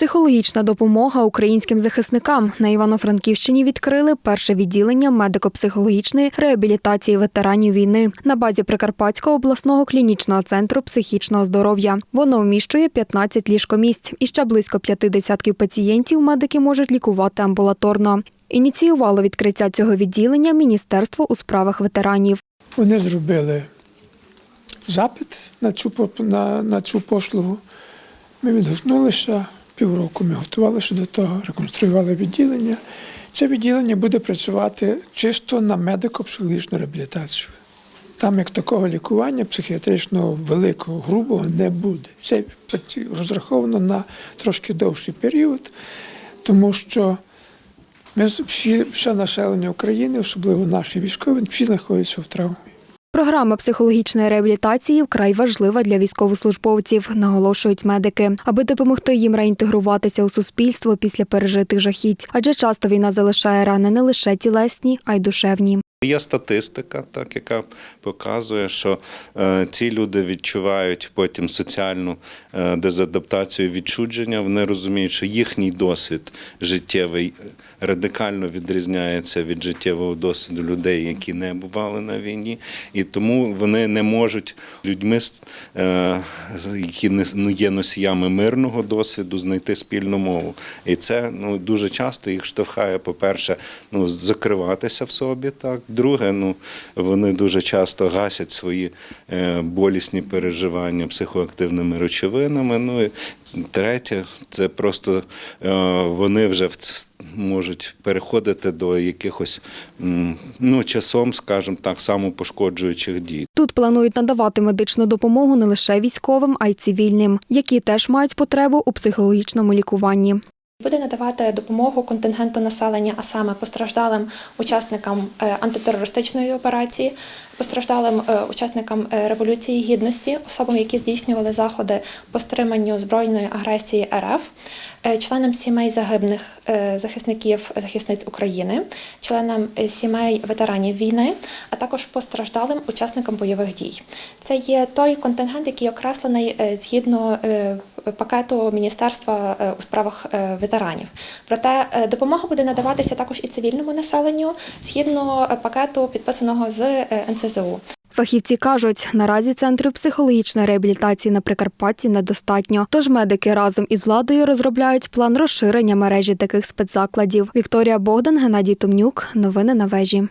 Психологічна допомога українським захисникам на Івано-Франківщині відкрили перше відділення медико-психологічної реабілітації ветеранів війни на базі Прикарпатського обласного клінічного центру психічного здоров'я. Воно вміщує 15 ліжкомісць і ще близько п'яти десятків пацієнтів медики можуть лікувати амбулаторно. Ініціювало відкриття цього відділення Міністерство у справах ветеранів. Вони зробили запит на цю, на, на цю послугу. Ми відгукнулися, півроку ми готувалися до того, реконструювали відділення. Це відділення буде працювати чисто на медико-психологічну реабілітацію. Там як такого лікування психіатричного великого, грубого не буде. Це розраховано на трошки довший період, тому що ми всі, все населення України, особливо наші військові, всі знаходяться в травмі. Програма психологічної реабілітації вкрай важлива для військовослужбовців, наголошують медики, аби допомогти їм реінтегруватися у суспільство після пережитих жахіть. Адже часто війна залишає рани не лише тілесні, а й душевні. Є статистика, так, яка показує, що е, ці люди відчувають потім соціальну е, дезадаптацію, відчудження. Вони розуміють, що їхній досвід життєвий е, радикально відрізняється від життєвого досвіду людей, які не бували на війні, і тому вони не можуть людьми, е, які не ну, є носіями мирного досвіду, знайти спільну мову. І це ну дуже часто їх штовхає, по-перше, ну закриватися в собі. Так, друге, ну вони дуже часто гасять свої е, болісні переживання психоактивними речовинами. Ну і третє, це просто е, вони вже можуть переходити до якихось ну часом, скажімо так, самопошкоджуючих дій. Тут планують надавати медичну допомогу не лише військовим, а й цивільним, які теж мають потребу у психологічному лікуванні. Буде надавати допомогу контингенту населення, а саме постраждалим учасникам е, антитерористичної операції, постраждалим е, учасникам е, революції гідності, особам, які здійснювали заходи по стриманню збройної агресії РФ, членам сімей загиблих захисників захисниць України, членам сімей ветеранів війни, а також постраждалим учасникам бойових дій. Це є той контингент, який окреслений згідно пакету Міністерства е, у справах е, ветеранів. Проте е, допомога буде надаватися також і цивільному населенню згідно пакету, підписаного з НСЗУ. Фахівці кажуть, наразі центрів психологічної реабілітації на Прикарпатті недостатньо. Тож медики разом із владою розробляють план розширення мережі таких спецзакладів. Вікторія Богдан, Геннадій Томнюк. Новини на вежі.